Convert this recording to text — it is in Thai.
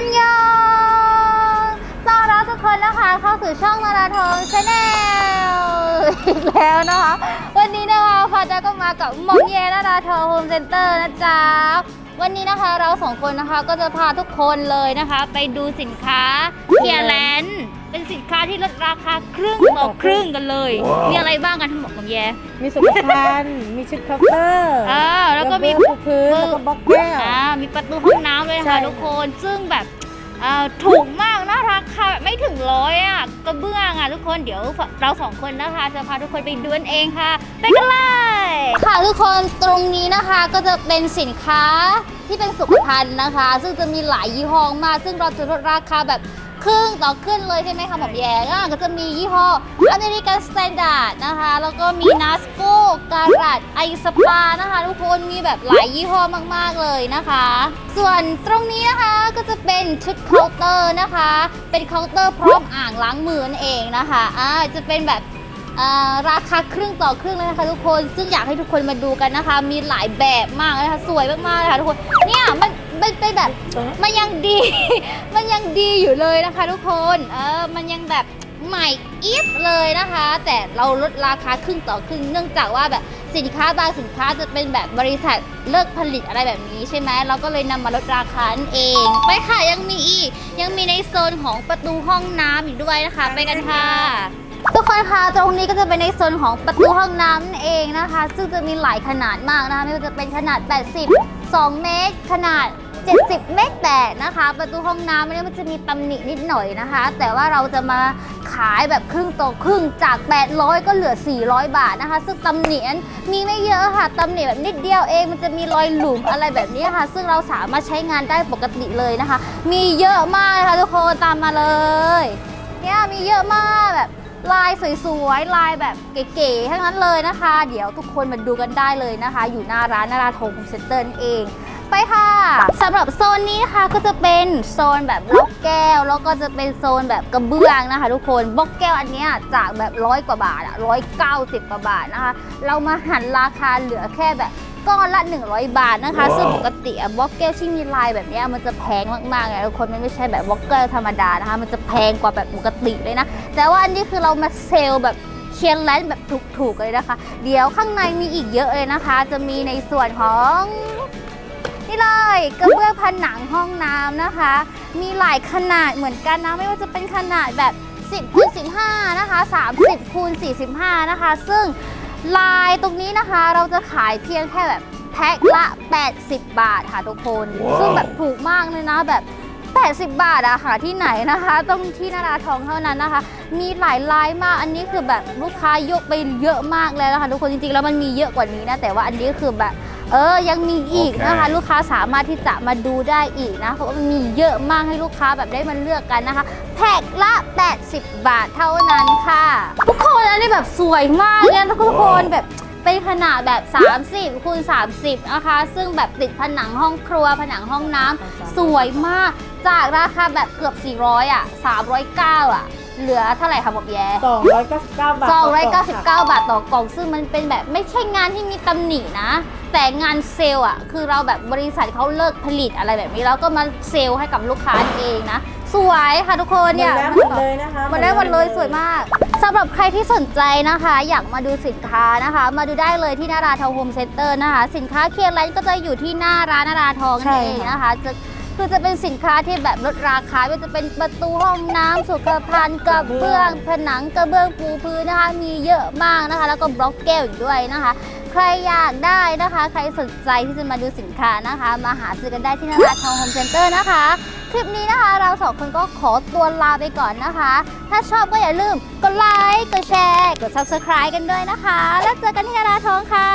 อันยองต้อนรับทุกคนนะคะ เข้าสู่ช่องนาราทองชาแนลอีกแล้วนะคะ วันนี้นะคะพาจาก็มากับหมองเยนาราทองโฮมเซ็นเตอร์นะจ๊ะ วันนี้นะคะเราสองคนนะคะก็จะพาทุกคนเลยนะคะ ไปดูสินค้าเคียร์แลนด์ ที่ลดราคาครึ่งต่อครึ่งกันเลย มีอะไรบ้างกันทั้งหมดของแย มีสุขภัณฑ์มีชุดเคาน์เตอร์อ่าแล้วก็มี ระเบื้องปูพื้นแล้วก็บล็อกแก้ว อ่ามีประตูห้องน้ำด้วยนะใช่ คะทุกคนซึ่งแบบเอ่อถูกมากนะราคาแบบไม่ถึงร้อยอะกระเบื้องอะทุกคนเดี๋ยวเราสองคนนะคะ จะพาทุกคนไปดูกันเองค่ะ ไปกันเลย ค่ะทุกคนตรงนี้นะคะก็จะเป็นสินค้าที่เป็นสุขภัณฑ์นะคะ ซึ่งจะมีหลายยี่ห้อมากซึ่งเราจะลดราคาแบบ ครึ่งต่อครึ่งเลยใช่ไหมคะหมอมแยงอะก็จะมียี่ห้ออเมริกันสแตนดาร์ดนะคะ แล้วก็มีนัสโกการัดไอสปานะคะ ทุกคนมีแบบหลายยี่ห้อมากๆเลยนะคะ ส่วนตรงนี้นะคะก็จะเป็นชุดเคาน์เตอร์นะคะ เป็นเคาน์เตอร์พร้อมอ่างล้างมือนั่นเองนะคะอ่าจะเป็นแบบอ่าราคาครึ่งต่อครึ่งเลยนะคะทุกคน ซึ่งอยากให้ทุกคนมาดูกันนะคะ มีหลายแบบมากเลยนะคะ สวยมากๆเลยค่ะทุกคน เนี่ยมัน มันเป็นแบบมันยังดี มันยังดีอยู่เลยนะคะทุกคนเออมันยังแบบใหม่อีฟเลยนะคะ แต่เราลดราคาครึ่งต่อครึ่งเนื่องจากว่าแบบสินค้าบางสินค้าจะเป็นแบบบริษัทเลิกผลิตอะไรแบบนี้ใช่ไหมเราก็เลยนำมาลดราคานั่นเอง ไปค่ะยังมีอีก ยังมีในโซนของประตูห้องน้ำอีกด้วยนะคะ ไปกันค่ะทุกคนคะตรงนี้ก็จะเป็นในโซนของประตูห้องน้ำนั่นเองนะคะ ซึ่งจะมีหลายขนาดมากนะคะไม่ว่าจะเป็นขนาด 80 2 เมตร ขนาด 70 เมตรแปดนะคะ ประตูห้องน้ำเนี่ยมันจะมีตำหนินิดหน่อยนะคะ แต่ว่าเราจะมาขายแบบครึ่งต่อครึ่งจาก 800 ก็เหลือ 400 บาทนะคะ ซึ่งตำหนินั้นมีไม่เยอะค่ะตำหนิแบบนิดเดียวเองมันจะมีรอยหลุมอะไรแบบนี้ค่ะ ซึ่งเราสามารถใช้งานได้ปกติเลยนะคะ มีเยอะมากเลยค่ะทุกคนตามมาเลยเนี่ยมีเยอะมากแบบลายสวยๆ ลายแบบเก๋ๆ ทั้งนั้นเลยนะคะ เดี๋ยวทุกคนมาดูกันได้เลยนะคะ อยู่หน้าร้านนาราทงโฮมเซ็นเตอร์เอง ไปค่ะสำหรับโซนนี้นะคะก็จะเป็นโซนแบบบล็อกแก้ว แล้วก็จะเป็นโซนแบบกระเบื้องนะคะ ทุกคนบล็อกแก้วอันเนี้ยจากแบบร้อยกว่าบาทอะร้อยเก้าสิบกว่าบาทนะคะ เรามาหันราคาเหลือแค่แบบก้อนละ 100 บาทนะคะ ซึ่งปกติอะบล็อกแก้วที่มีลายแบบเนี้ยมันจะแพงมากๆเลยทุกคนมันไม่ใช่แบบบล็อกแก้วธรรมดานะคะ มันจะแพงกว่าแบบปกติเลยนะ แต่ว่าอันนี้คือเรามาเซลล์แบบเคียนแลนด์แบบถูกๆเลยนะคะ เดี๋ยวข้างในมีอีกเยอะเลยนะคะ จะมีในส่วนของ นี่เลยกระเบื้องผนังห้องน้ำนะคะ มีหลายขนาดเหมือนกันนะไม่ว่าจะเป็นขนาดแบบ 10คูณ15นะคะ30คูณ45นะคะ ซึ่งลายตรงนี้นะคะเราจะขายเพียงแค่แบบแพ็คละ 80 บาทค่ะทุกคนว้าวซึ่งแบบถูกมากเลยนะแบบ 80 บาทอะค่ะที่ไหนนะคะ ต้องที่นาราทองเท่านั้นนะคะ มีหลายลายมากอันนี้คือแบบลูกค้ายกไปเยอะมากแล้วนะคะทุกคนจริงๆแล้วมันมีเยอะกว่านี้นะแต่ว่าอันนี้คือแบบ เออยังมีอีกนะคะโอเคลูกค้าสามารถที่จะมาดูได้อีกนะเพราะว่ามันมีเยอะมากให้ลูกค้าแบบได้มาเลือกกันนะคะ แพ็คละ 80 บาทเท่านั้นค่ะ ทุกคนอันนี้แบบสวยมากเลยนะทุกคนแบบเป็นขนาดแบบ 30คูณ30 นะคะ ซึ่งแบบติดผนังห้องครัวผนังห้องน้ำสวยมากจากราคาแบบเกือบ 400 อะ 309 อะ เหลือเท่าไหร่คะบอกแย่299 บาทต่อกล่องค่ะ299บาทต่อกล่องซึ่งมันเป็นแบบไม่ใช่งานที่มีตำหนินะ แต่งานเซลล์อะ คือเราแบบบริษัทเขาเลิกผลิตอะไรแบบนี้ แล้วก็มาเซลล์ให้กับลูกค้าเองนะ สวยค่ะทุกคนเนี่ย หมดแล้วหมดเลยนะคะหมดแล้วหมดเลยสวยมากสำหรับใครที่สนใจนะคะ อยากมาดูสินค้านะคะ มาดูได้เลยที่หน้าร้านทองโฮมเซ็นเตอร์นะคะ สินค้าเคียร์ไลน์ก็จะอยู่ที่หน้าร้านนาราทองนั่นเองนะคะจะ คือจะเป็นสินค้าที่แบบลดราคาไม่ว่าจะเป็นประตูห้องน้ำสุขภัณฑ์กระเบื้องผนังกระเบื้องปูพื้นนะคะ มีเยอะมากนะคะ แล้วก็บล็อกแก้วอีกด้วยนะคะ ใครอยากได้นะคะ ใครสนใจที่จะมาดูสินค้านะคะ มาหาซื้อกันได้ที่หนาราทองโฮมเซ็นเตอร์นะคะ คลิปนี้นะคะเราสองคนก็ขอตัวลาไปก่อนนะคะ ถ้าชอบก็อย่าลืมกดไลค์ กดแชร์ กด subscribe กันด้วยนะคะ แล้วเจอกันที่นาราทองค่ะ